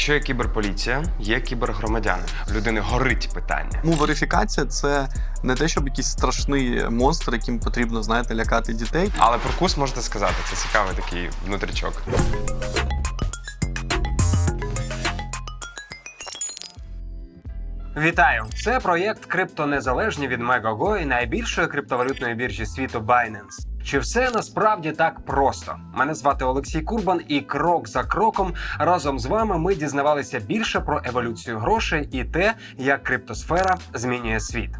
Якщо є кіберполіція, є кібергромадяни. У людини горить питання. Тому верифікація це не те, щоб якийсь страшний монстр, яким потрібно, знаєте, лякати дітей. Але про курс можете сказати, це цікавий такий внутрічок. Вітаю! Це проєкт Криптонезалежні від Megogo і найбільшої криптовалютної біржі світу Binance. Чи все насправді так просто? Мене звати Олексій Курбан, і крок за кроком разом з вами ми дізнавалися більше про еволюцію грошей і те, як криптосфера змінює світ.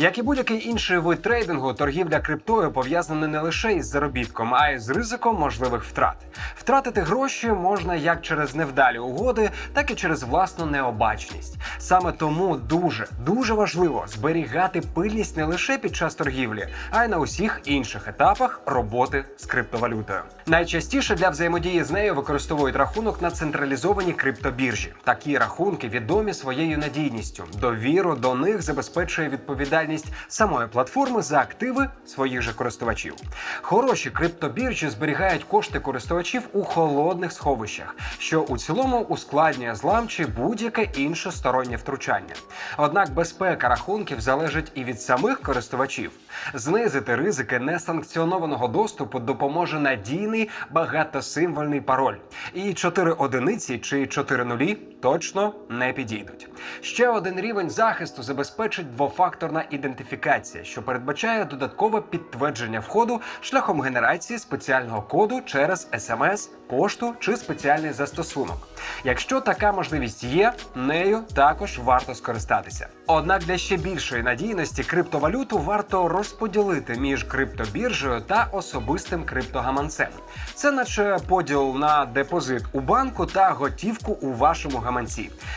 Як і будь-який інший вид трейдингу, торгівля криптою пов'язана не лише із заробітком, а й з ризиком можливих втрат. Втратити гроші можна як через невдалі угоди, так і через власну необачність. Саме тому дуже дуже важливо зберігати пильність не лише під час торгівлі, а й на усіх інших етапах роботи з криптовалютою. Найчастіше для взаємодії з нею використовують рахунок на централізованій криптобіржі. Такі рахунки відомі своєю надійністю. Довіру до них забезпечує відповідальність самої платформи за активи своїх же користувачів. Хороші криптобіржі зберігають кошти користувачів у холодних сховищах, що у цілому ускладнює злам чи будь-яке інше стороннє втручання. Однак безпека рахунків залежить і від самих користувачів. Знизити ризики несанкціонованого доступу допоможе надійний багатосимвольний пароль. І 4 одиниці чи 4 нулі точно не підійдуть. Ще один рівень захисту забезпечить двофакторна ідентифікація, що передбачає додаткове підтвердження входу шляхом генерації спеціального коду через смс, пошту чи спеціальний застосунок. Якщо така можливість є, нею також варто скористатися. Однак для ще більшої надійності криптовалюту варто розподілити між криптобіржею та особистим криптогаманцем. Це наче поділ на депозит у банку та готівку у вашому гаманці,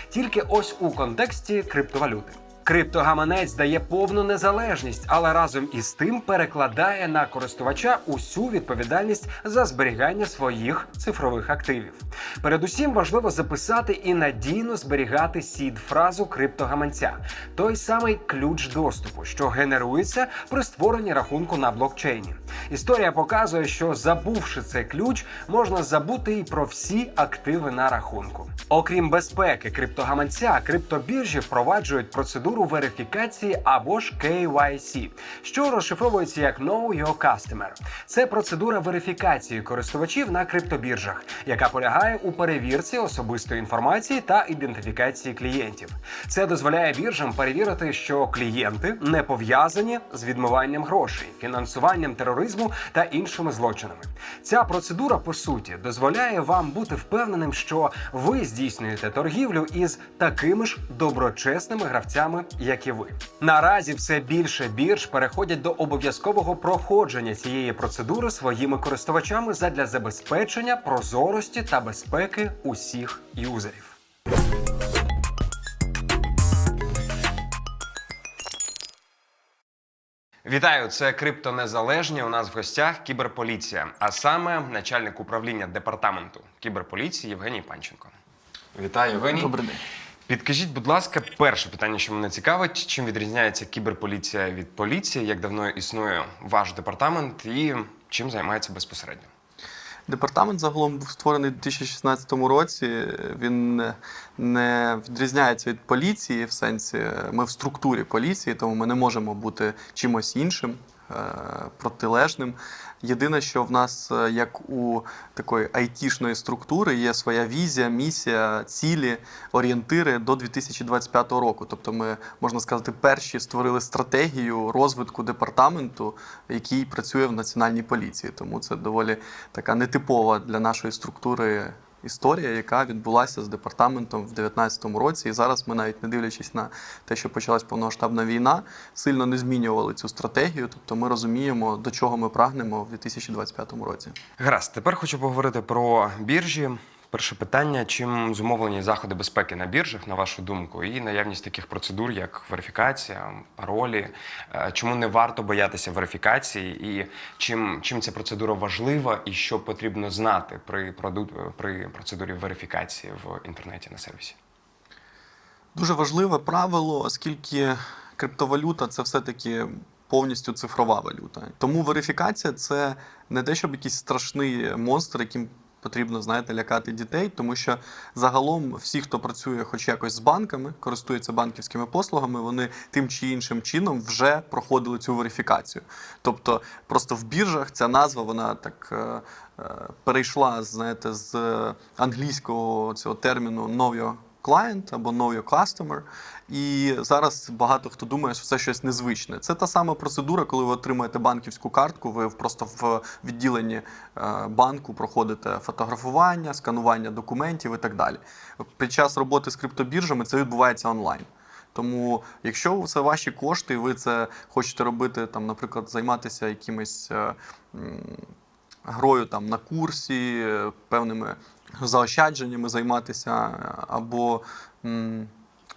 тільки ось у контексті криптовалюти. Криптогаманець дає повну незалежність, але разом із тим перекладає на користувача усю відповідальність за зберігання своїх цифрових активів. Передусім важливо записати і надійно зберігати сід фразу криптогаманця, той самий ключ доступу, що генерується при створенні рахунку на блокчейні. Історія показує, що забувши цей ключ, можна забути і про всі активи на рахунку. Окрім безпеки криптогаманця, криптобіржі впроваджують процедуру верифікації або ж KYC, що розшифровується як Know Your Customer. Це процедура верифікації користувачів на криптобіржах, яка полягає у перевірці особистої інформації та ідентифікації клієнтів. Це дозволяє біржам перевірити, що клієнти не пов'язані з відмиванням грошей, фінансуванням тероризму та іншими злочинами. Ця процедура по суті дозволяє вам бути впевненим, що ви здійснюєте торгівлю із такими ж доброчесними гравцями, як і ви. Наразі все більше бірж переходять до обов'язкового проходження цієї процедури своїми користувачами задля забезпечення прозорості та безпеки усіх юзерів. Вітаю, це криптонезалежні. У нас в гостях кіберполіція, а саме начальник управління департаменту кіберполіції Євгеній Панченко. Вітаю, Євгеній. Добрий день. Підкажіть, будь ласка, перше питання, що мене цікавить, чим відрізняється кіберполіція від поліції, як давно існує ваш департамент і чим займається безпосередньо? Департамент загалом був створений у 2016 році. Він не- відрізняється від поліції в сенсі, ми в структурі поліції, тому ми не можемо бути чимось іншим. Е, Протилежним. Єдине, що в нас, е, як у такої айтішної структури, є своя візія, місія, цілі, орієнтири до 2025 року. Тобто, ми можна сказати, перші створили стратегію розвитку департаменту, який працює в національній поліції. Тому це доволі така нетипова для нашої структури історія, яка відбулася з департаментом в 2019 році. І зараз ми, навіть не дивлячись на те, що почалась повномасштабна війна, сильно не змінювали цю стратегію. Тобто, ми розуміємо, до чого ми прагнемо в 2025 році. Гаразд, тепер хочу поговорити про біржі. Перше питання: чим зумовлені заходи безпеки на біржах, на вашу думку, і наявність таких процедур, як верифікація, паролі. Е, Чому не варто боятися верифікації, і чим, чим ця процедура важлива, і що потрібно знати при, проду- при процедурі верифікації в інтернеті на сервісі? Дуже важливе правило, оскільки криптовалюта це все-таки повністю цифрова валюта. Тому верифікація це не те, щоб якийсь страшний монстр, яким потрібно, знаєте, лякати дітей, тому що загалом всі, хто працює хоч якось з банками, користується банківськими послугами, вони тим чи іншим чином вже проходили цю верифікацію. Тобто, просто в біржах ця назва вона так е, е, перейшла, знаєте, з англійського цього терміну your client або know your customer. І зараз багато хто думає, що це щось незвичне. Це та сама процедура, коли ви отримуєте банківську картку, ви просто в відділенні е, банку проходите фотографування, сканування документів і так далі. Під час роботи з криптобіржами це відбувається онлайн. Тому, якщо це ваші кошти, ви це хочете робити, там, наприклад, займатися якимось е, грою там на курсі, е, певними заощадженнями займатися, е, або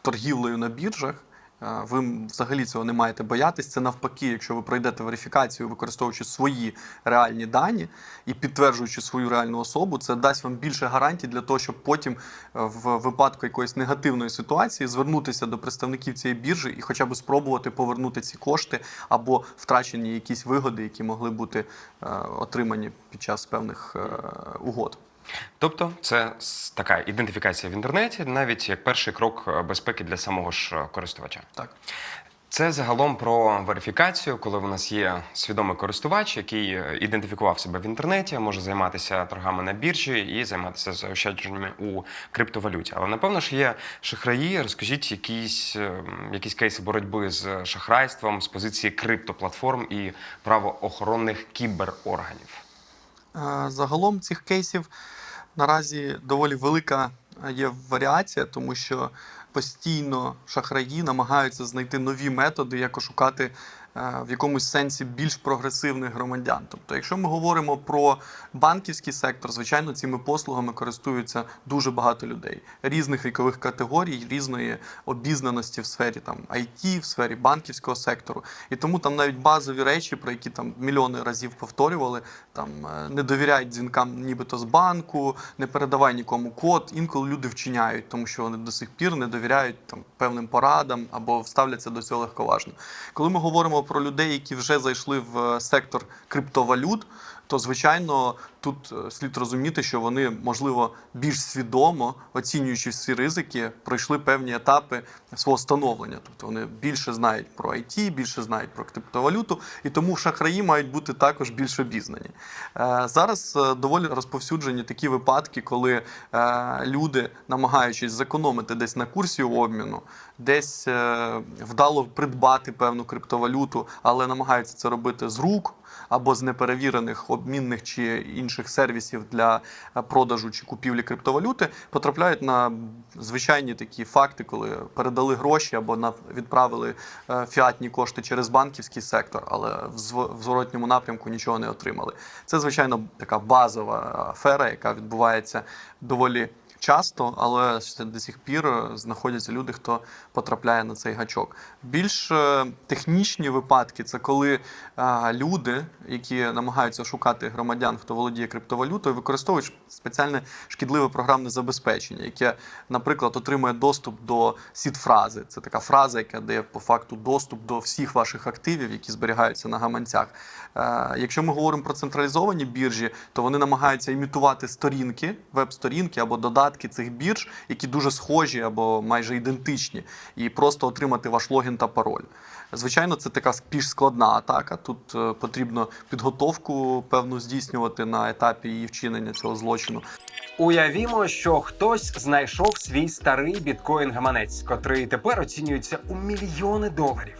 торгівлею на біржах. е, Ви взагалі цього не маєте боятись. Це навпаки, якщо ви пройдете верифікацію, використовуючи свої реальні дані і підтверджуючи свою реальну особу, це дасть вам більше гарантій для того, щоб потім е, в випадку якоїсь негативної ситуації звернутися до представників цієї біржі і хоча б спробувати повернути ці кошти або втрачені якісь вигоди, які могли бути отримані під час певних угод. Тобто, це така ідентифікація в інтернеті, навіть як перший крок е, безпеки для самого ж е, користувача. Так. Це загалом про верифікацію, коли в нас є свідомий користувач, який е, ідентифікував себе в інтернеті, може займатися торгами на біржі і займатися заощадженнями у криптовалюті. Але напевно ж є шахраї. Розкажіть якісь, якісь кейси боротьби з шахрайством з позиції криптоплатформ і правоохоронних кіберорганів. Е, Загалом цих кейсів наразі доволі велика е, є варіація, тому що постійно шахраї намагаються знайти нові методи, як ошукати в якомусь сенсі більш прогресивних громадян. Тобто, якщо ми говоримо про банківський сектор, звичайно, цими послугами користуються дуже багато людей різних вікових категорій, різної обізнаності в сфері там IT, в сфері банківського сектору. І тому там навіть базові речі, про які там мільйони разів повторювали, там е, не довіряють дзвінкам, нібито з банку, не передавай нікому код. Інколи люди вчиняють, тому що вони до сих пір не довіряють там певним порадам або ставляться до цього легковажно. Коли ми говоримо про людей, які вже зайшли в е, сектор криптовалют. То звичайно тут е, слід розуміти, що вони можливо більш свідомо оцінюючи всі ризики, пройшли певні етапи свого становлення. Тобто вони більше знають про IT, більше знають про криптовалюту, і тому шахраї мають бути також більш обізнані. Е, Зараз е, доволі розповсюджені такі випадки, коли люди, намагаючись зекономити десь на курсі обміну, десь вдало придбати певну криптовалюту, але намагаються це робити з рук або з неперевірених обмінних чи інших сервісів для е, продажу чи купівлі криптовалюти, потрапляють на звичайні такі факти, коли передали гроші або відправили е, фіатні кошти через банківський сектор, але в зворотньому напрямку нічого не отримали. Це звичайно така базова афера, яка відбувається доволі. Часто, але до сих пір е, знаходяться люди, хто потрапляє на цей гачок. Більш е, технічні випадки це коли е, люди, які намагаються шукати громадян, хто володіє криптовалютою, використовують спеціальне шкідливе програмне забезпечення, яке, наприклад, отримує доступ до сід-фрази. Це така фраза, яка дає по факту доступ до всіх ваших активів, які зберігаються на гаманцях. Е, Якщо ми говоримо про централізовані біржі, то вони намагаються імітувати сторінки, веб-сторінки або додатки цих бірж, які дуже схожі або майже ідентичні, і просто отримати ваш логін та пароль. Звичайно, це така більш складна атака. Тут е, потрібно підготовку певну здійснювати на етапі її вчинення цього злочину. Уявімо, що хтось знайшов свій старий біткоін-гаманець, котрий тепер оцінюється у мільйони доларів.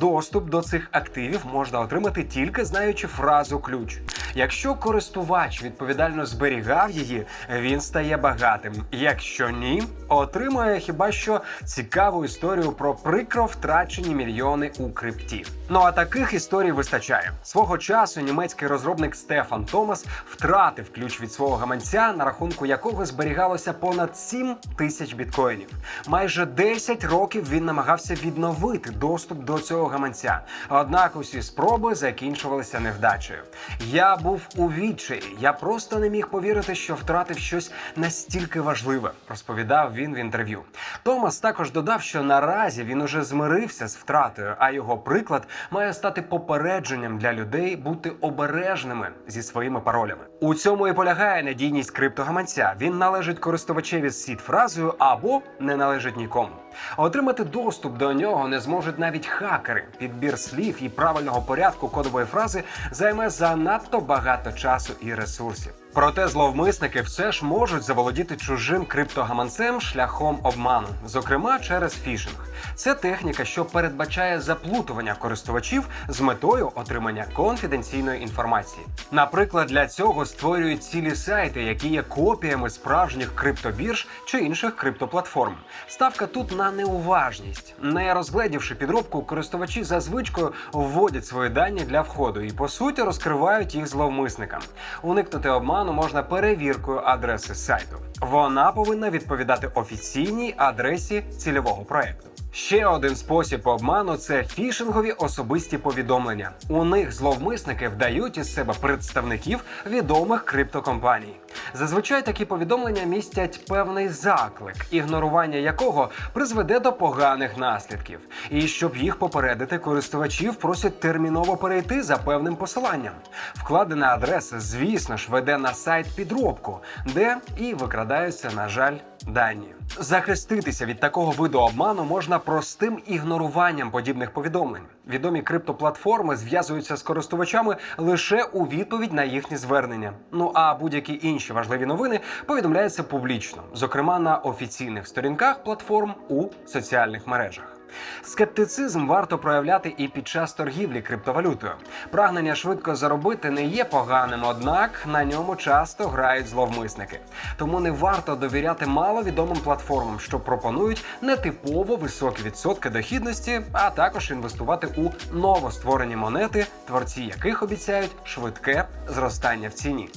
Доступ до цих активів можна отримати тільки знаючи фразу ключ. Якщо користувач відповідально зберігав її, він стає багатим. Якщо ні, отримує хіба що цікаву історію про прикро втрачені мільйони у крипті. Ну а таких історій вистачає. Свого часу німецький розробник Стефан Томас втратив ключ від свого гаманця, на рахунку якого зберігалося понад 7 тисяч біткоїнів. Майже 10 років він намагався відновити доступ до цього гаманця. Однак усі спроби закінчувалися невдачею. Я був у відчаї. Я просто не міг повірити, що втратив щось настільки важливе, розповідав він в інтерв'ю. Томас також додав, що наразі він уже змирився з втратою, а його приклад має стати попередженням для людей бути обережними зі своїми паролями. У цьому і полягає надійність криптогаманця. Він належить користувачеві з сід-фразою або не належить нікому. Отримати доступ до нього не зможуть навіть хакери. Підбір слів і правильного порядку кодової фрази займе занадто багато часу і ресурсів. Проте зловмисники все ж можуть заволодіти чужим криптогаманцем шляхом обману, зокрема через фішинг. Це техніка, що передбачає заплутування користувачів з метою отримання конфіденційної інформації. Наприклад, для цього створюють цілі сайти, які є копіями справжніх криптобірж чи інших криптоплатформ. Ставка тут на неуважність. Не розгледівши підробку, користувачі за звичкою вводять свої дані для входу і по суті розкривають їх зловмисникам. Уникнути обману можна перевіркою адреси сайту. Вона повинна відповідати офіційній адресі цільового проекту. Ще один спосіб обману це фішингові особисті повідомлення. У них зловмисники вдають із себе представників відомих криптокомпаній. Зазвичай такі повідомлення містять певний заклик, ігнорування якого призведе до поганих наслідків. І щоб їх попередити, користувачів просять терміново перейти за певним посиланням. Вкладена адреса, звісно ж, веде на сайт підробку, де і викрадаються, на жаль, дані. Захиститися від такого виду обману можна простим ігноруванням подібних повідомлень. Відомі криптоплатформи зв'язуються з користувачами лише у відповідь на їхні звернення. Ну а будь-які інші важливі новини повідомляються публічно, зокрема на офіційних сторінках платформ у соціальних мережах. Скептицизм варто проявляти і під час торгівлі криптовалютою. Прагнення швидко заробити не є поганим, однак на ньому часто грають зловмисники. Тому не варто довіряти маловідомим платформам, що пропонують нетипово високі відсотки дохідності, а також інвестувати у новостворені монети, творці яких обіцяють швидке зростання в ціні.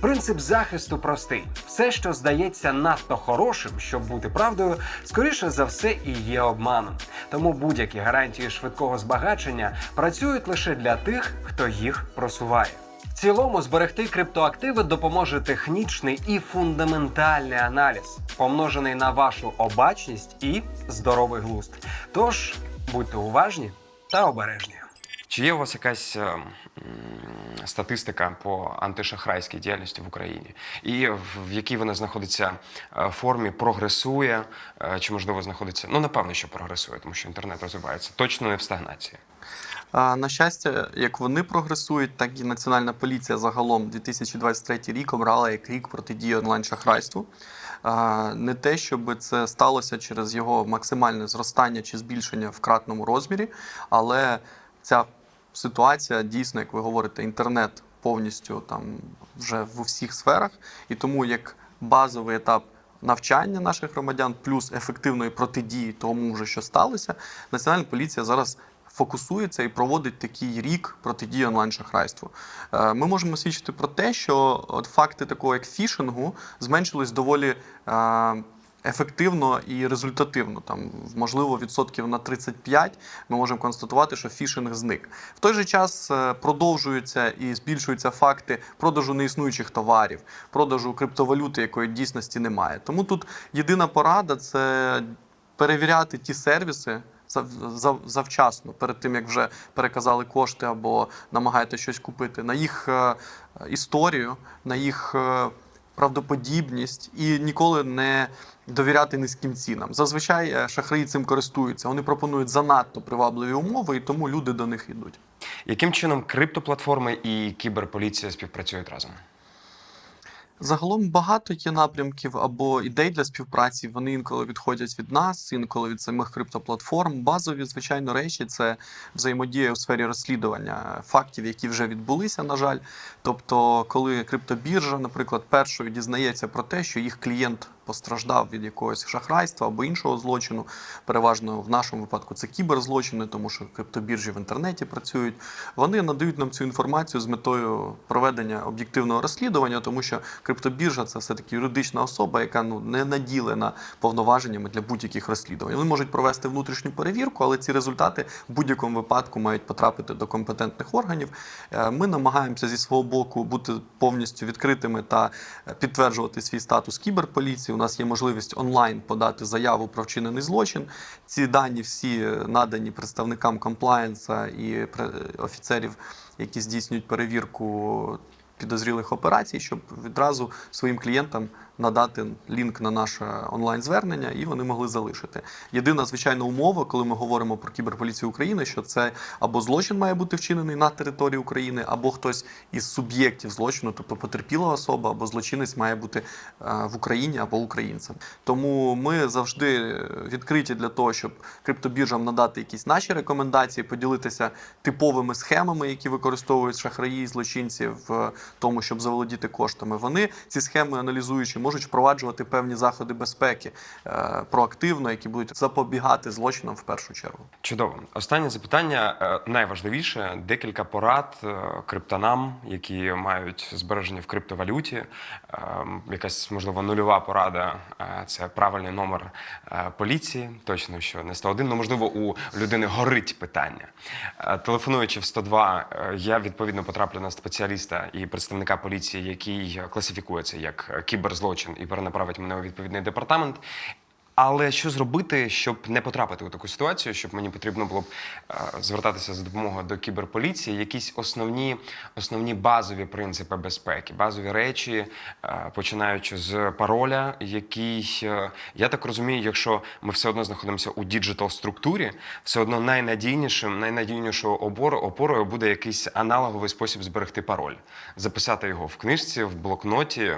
Принцип захисту простий: все, що здається надто хорошим, щоб бути правдою, скоріше за все і є обманом. Тому будь-які гарантії швидкого збагачення працюють лише для тих, хто їх просуває. В цілому зберегти криптоактиви допоможе технічний і фундаментальний аналіз, помножений на вашу обачність і здоровий глузд. Тож будьте уважні та обережні. Чи є у вас якась е, м, статистика по антишахрайській діяльності в Україні? І в, в якій вона знаходиться е, формі, прогресує, е, чи можливо знаходиться? Ну, напевно, що прогресує, тому що інтернет розвивається. Точно не в стагнації. На щастя, як вони прогресують, так і Національна поліція загалом 2023 рік обрала як рік протидії онлайн-шахрайству. Не те, щоб це сталося через його максимальне зростання чи збільшення в кратному розмірі, але ця ситуація дійсно, як ви говорите, інтернет повністю там вже в усіх сферах, і тому як базовий етап. Навчання наших громадян плюс ефективної протидії тому, вже що сталося, національна поліція зараз фокусується і проводить такий рік протидії онлайн-шахрайству. Е, Ми можемо свідчити про те, що факти такого як фішингу зменшились доволі. Ефективно і результативно, там можливо відсотків на 35 ми можемо констатувати, що фішинг зник. В той же час е, продовжуються і збільшуються факти продажу неіснуючих товарів, продажу криптовалюти, якої дійсності немає. Тому тут єдина порада це перевіряти ті сервіси зав- зав- завчасно, перед тим як вже переказали кошти або намагаєтесь щось купити, на їх е, історію, на їх е, правдоподібність і ніколи не довіряти низьким цінам. Зазвичай е, шахраї цим користуються. Вони пропонують занадто привабливі умови, і тому люди до них йдуть. Яким чином криптоплатформи і кіберполіція співпрацюють разом? Загалом багато є напрямків або ідей для співпраці. Вони інколи відходять від нас, інколи від самих криптоплатформ. Базові, звичайно, речі це взаємодія у сфері розслідування фактів, які вже відбулися, на жаль. Тобто, коли криптобіржа, наприклад, першою дізнається про те, що їх клієнт постраждав від якогось шахрайства або іншого злочину. Переважно в нашому випадку це кіберзлочини, тому що криптобіржі в інтернеті працюють. Вони надають нам цю інформацію з метою проведення об'єктивного розслідування, тому що криптобіржа це все таки юридична особа, яка ну не наділена повноваженнями для будь-яких розслідувань. Вони можуть провести внутрішню перевірку, але ці результати в будь-якому випадку мають потрапити до компетентних органів. Е, Ми намагаємося зі свого боку бути повністю відкритими та е, підтверджувати свій статус кіберполіції. Нас є можливість онлайн подати заяву про вчинений злочин. Ці дані всі надані представникам комплаєнса і офіцерів, які здійснюють перевірку підозрілих операцій, щоб відразу своїм клієнтам надати лінк на наше онлайн-звернення, і вони могли залишити. Єдина звичайна умова, коли ми говоримо про кіберполіцію України, що це або злочин має бути вчинений на території України, або хтось із суб'єктів злочину, тобто потерпіла особа або злочинець має бути е, в Україні або українцем. Тому ми завжди відкриті для того, щоб криптобіржам надати якісь наші рекомендації, поділитися типовими схемами, які використовують шахраї і злочинці в тому, щоб заволодіти коштами. Вони ці схеми аналізуючи, можуть впроваджувати певні заходи безпеки е, проактивно, які будуть запобігати злочинам в першу чергу. Чудово. Останнє запитання е, найважливіше: декілька порад е, криптонам, які мають збереження в криптовалюті. Якась можливо нульова порада це правильний номер поліції. Точно що не 101, ну можливо, у людини горить питання. Телефонуючи в 102, е, я відповідно потраплю на спеціаліста і представника поліції, який класифікує це як кіберзлочин і перенаправить мене у відповідний департамент. Але що зробити, щоб не потрапити у таку ситуацію, щоб мені потрібно було б е, звертатися за допомогою до кіберполіції, якісь основні, основні базові принципи безпеки, базові речі, е, починаючи з пароля, який е, я так розумію, якщо ми все одно знаходимося у діджитал структурі, все одно найнадійнішим, найнадійнішою опорою, опорою буде якийсь аналоговий спосіб зберегти пароль, записати його в книжці, в блокноті,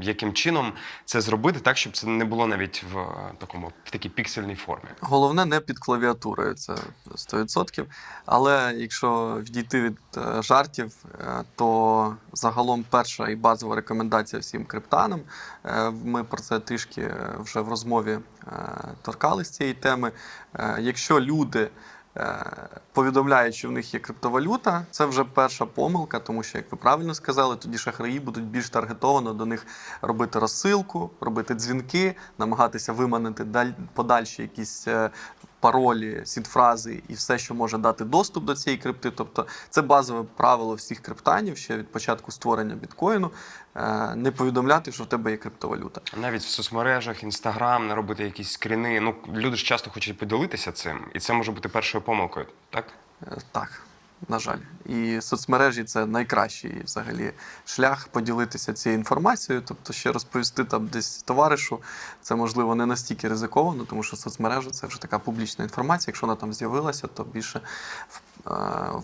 яким чином це зробити так, щоб це не було навіть в е, такому в такій піксельній формі. Головне не під клавіатурою, це 100%. Але якщо відійти від е, жартів, е, то загалом перша і базова рекомендація всім криптанам. Ми про це трішки вже в розмові торкались цієї теми. Якщо люди повідомляють, що в них є криптовалюта, це вже перша помилка, тому що, як ви правильно сказали, тоді шахраї будуть більш таргетовано до них робити розсилку, робити дзвінки, намагатися виманити даль- подальші якісь е, паролі, сідфрази і все, що може дати доступ до цієї крипти. Тобто це базове правило всіх криптанів ще від початку створення біткоїну. е, Не повідомляти, що в тебе є криптовалюта. Навіть в соцмережах, інстаграм, не робити якісь скріни. Ну люди ж часто хочуть поділитися цим, і це може бути першою помилкою, так? Е, Так, на жаль. І соцмережі це найкращий взагалі шлях поділитися цією інформацією. Тобто, ще розповісти там десь товаришу, це можливо не настільки ризиковано, тому що соцмережа це вже така публічна інформація. Якщо вона там з'явилася, то більше е,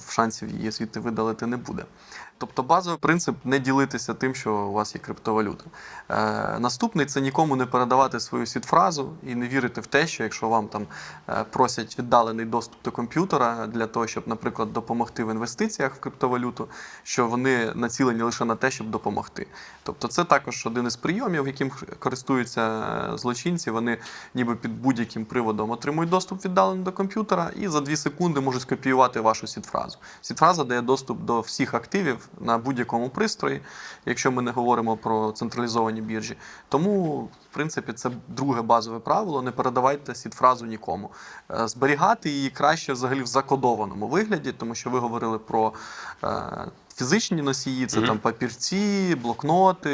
в шансів її звідти видалити не буде. Тобто базовий принцип не ділитися тим, що у вас є криптовалюта. Е, наступний це нікому не передавати свою сідфразу і не вірити в те, що якщо вам там е, просять віддалений доступ до комп'ютера для того, щоб, наприклад, допомогти в інвестиціях в криптовалюту, що вони націлені лише на те, щоб допомогти. Тобто, це також один із прийомів, яким користуються е, злочинці. Вони ніби під будь-яким приводом отримують доступ віддалено до комп'ютера і за 2 секунди можуть скопіювати вашу. Сідфраза дає доступ до всіх активів на будь-якому пристрої, якщо ми не говоримо про централізовані біржі. Тому, в принципі, це друге базове правило: не передавайте сідфразу нікому. Е, Зберігати її краще взагалі в закодованому вигляді, тому що ви говорили про. е, Фізичні носії, це Мгм. там папірці, блокноти,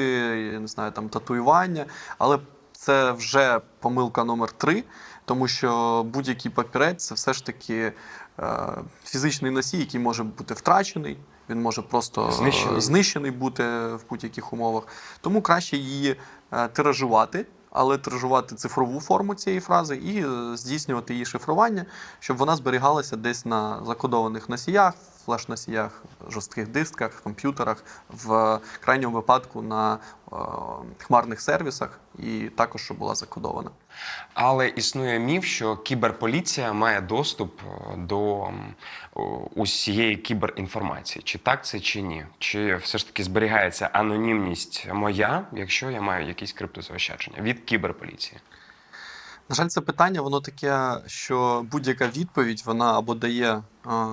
я не знаю, там татуювання. Але це вже помилка номер три, тому що будь-який папірець це все ж таки е, фізичний носій, який може бути втрачений. Він може просто е, Знищений. знищений бути в будь-яких умовах. Тому краще її е, тиражувати, але тиражувати цифрову форму цієї фрази і е, здійснювати її шифрування, щоб вона зберігалася десь на закодованих носіях, флеш-носіях, жорстких дисках, комп'ютерах, в крайньому випадку на е, хмарних сервісах, і також щоб була закодована. Але існує міф, що кіберполіція має доступ е, до усієї кіберінформації. Чи так це чи ні? Чи все ж таки зберігається анонімність моя, якщо я маю якісь криптозаощадження від кіберполіції? На жаль, це питання, воно таке, що будь-яка відповідь вона або дає е,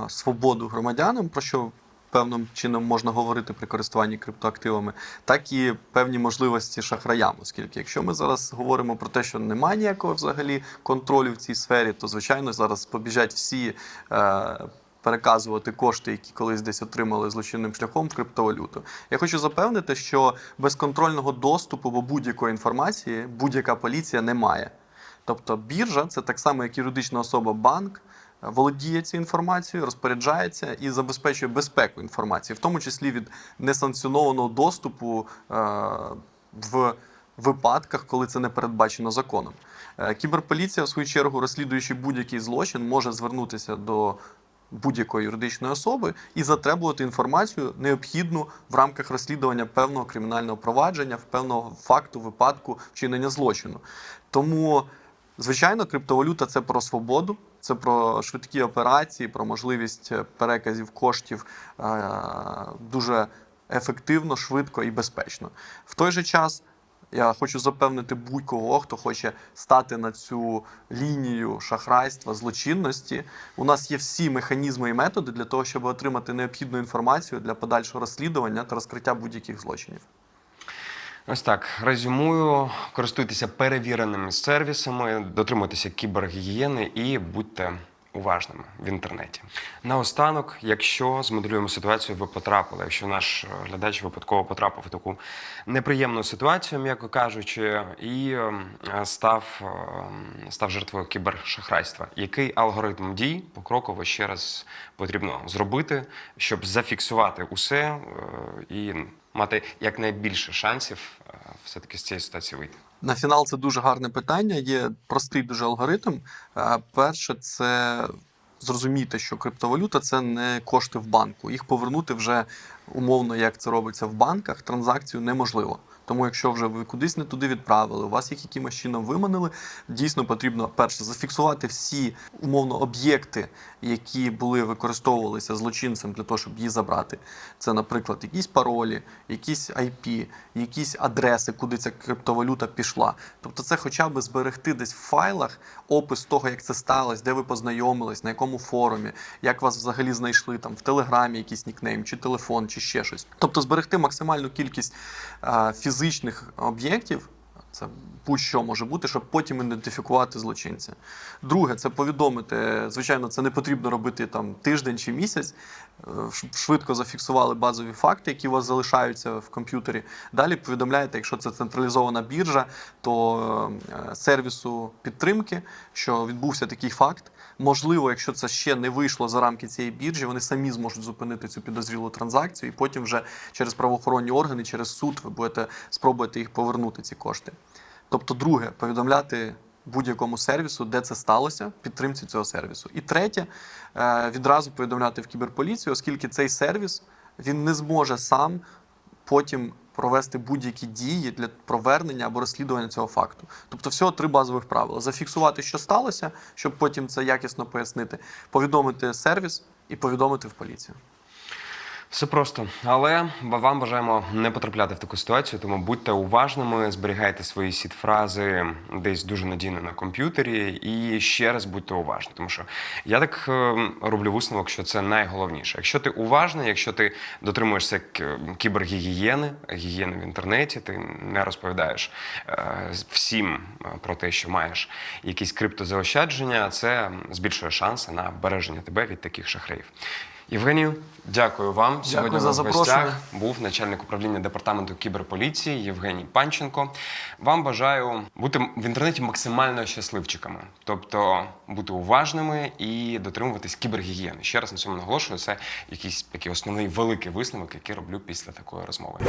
свободу громадянам, про що певним чином можна говорити при користуванні криптоактивами, так і певні можливості шахраям. Оскільки, якщо ми зараз говоримо про те, що немає ніякого взагалі контролю в цій сфері, то звичайно зараз побіжать всі. Е, переказувати кошти, які колись десь отримали злочинним шляхом криптовалюту. Я хочу запевнити, що безконтрольного доступу до будь-якої інформації будь-яка поліція не має. Тобто біржа це так само, як юридична особа банк. Володіє цією інформацією, розпоряджається і забезпечує безпеку інформації, в тому числі від несанкціонованого доступу е, в випадках, коли це не передбачено законом. Е, Кіберполіція, в свою чергу, розслідуючи будь-який злочин, може звернутися до будь-якої юридичної особи і затребувати інформацію необхідну в рамках розслідування певного кримінального провадження, певного факту, випадку вчинення злочину. Тому, звичайно, криптовалюта це про свободу, це про швидкі операції, про можливість е, переказів коштів е, дуже ефективно, швидко і безпечно. В той же час. Я хочу запевнити будь-кого, хто хоче стати на цю лінію шахрайства, злочинності. У нас є всі механізми і методи для того, щоб отримати необхідну інформацію для подальшого розслідування та розкриття будь-яких злочинів. Ось так резюмую, користуйтеся перевіреними сервісами, дотримуйтеся кібергігієни і будьте уважними в інтернеті. Наостанок, якщо змоделюємо ситуацію, ви потрапили, якщо наш е, глядач випадково потрапив в таку неприємну ситуацію, м'яко кажучи, і е, став, е, став жертвою кібершахрайства. Який алгоритм дій покроково ще раз потрібно зробити, щоб зафіксувати усе е, і мати якнайбільше шансів е, все-таки з цієї ситуації вийти? На фінал це дуже гарне питання. Є простий дуже алгоритм. Е, Перше, це зрозуміти, що криптовалюта це не кошти в банку. Їх повернути вже умовно, як це робиться в банках, транзакцію неможливо. Тому, якщо вже ви кудись не туди відправили, у вас їх якимось чином виманили, дійсно потрібно перше зафіксувати всі умовно об'єкти, які були використовувалися злочинцем для того, щоб її забрати. Це, наприклад, якісь паролі, якісь IP, якісь адреси, куди ця криптовалюта пішла. Тобто, це хоча б зберегти десь в файлах опис того, як це сталося, де ви познайомились, на якому форумі, як вас взагалі знайшли там в телеграмі, якийсь нікнейм, чи телефон, чи ще щось. Тобто зберегти максимальну кількість е, фізичних об'єктів. Це будь-що може бути, щоб потім ідентифікувати злочинця. Друге, це повідомити. Звичайно, це не потрібно робити там тиждень чи місяць. Е, ш- Швидко зафіксували базові факти, які у вас залишаються в комп'ютері. Далі повідомляєте, якщо це централізована біржа, то е, сервісу підтримки, що відбувся такий факт. Можливо, якщо це ще не вийшло за рамки цієї біржі, вони самі зможуть зупинити цю підозрілу транзакцію, і потім вже через правоохоронні органи, через суд ви будете спробуєте їх повернути ці кошти. Тобто, друге, повідомляти будь-якому сервісу, де це сталося, підтримці цього сервісу. І третє, е, відразу повідомляти в кіберполіцію, оскільки цей сервіс він не зможе сам потім провести будь-які дії для провернення або розслідування цього факту. Тобто, всього три базових правила: зафіксувати, що сталося, щоб потім це якісно пояснити, повідомити сервіс і повідомити в поліцію. Все просто, але вам бажаємо не потрапляти в таку ситуацію, тому будьте уважними, зберігайте свої сіт-фрази десь дуже надійно на комп'ютері, і ще раз будьте уважні, тому що я так е, роблю висновок, що це найголовніше. Якщо ти уважний, якщо ти дотримуєшся кібергігієни, гігієни в інтернеті, ти не розповідаєш е, всім е, про те, що маєш якісь криптозаощадження, це збільшує шанси на береження тебе від таких шахраїв. Євгенію, дякую вам. Сьогодні за в гостях був начальник управління департаменту кіберполіції Євгеній Панченко. Вам бажаю бути в інтернеті максимально щасливчиками, тобто бути уважними і дотримуватись кібергігієни. Ще раз на цьому наголошую. Це якийсь такий основний великий висновок, який роблю після такої розмови.